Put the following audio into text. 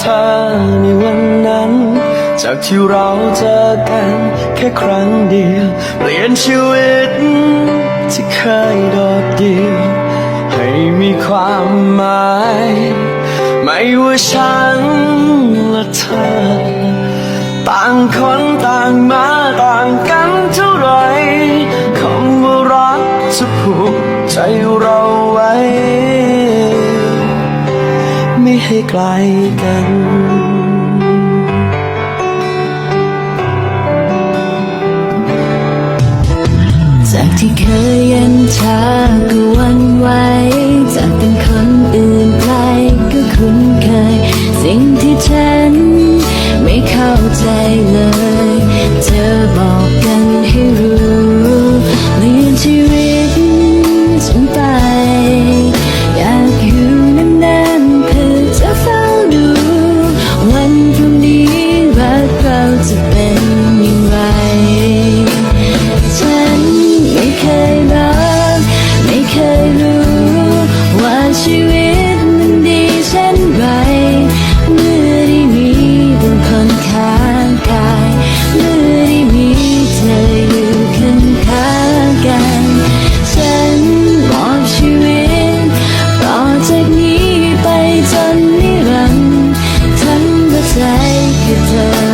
เธอในวันนั้น จากที่เราเจอกันแค่ครั้งเดียว เปลี่ยนชีวิตที่เคยดอดเดียว ให้มีความหมาย ไม่ว่าฉันและเธอ ต่างคนต่างมา ม่ให้ไกลกัน จากที่เคยเย็นชาก็วันไหวจากเป็นคนอื่นไปก็คุ้นเคย สิ่งที่ฉันไม่เข้าใจเลย you turn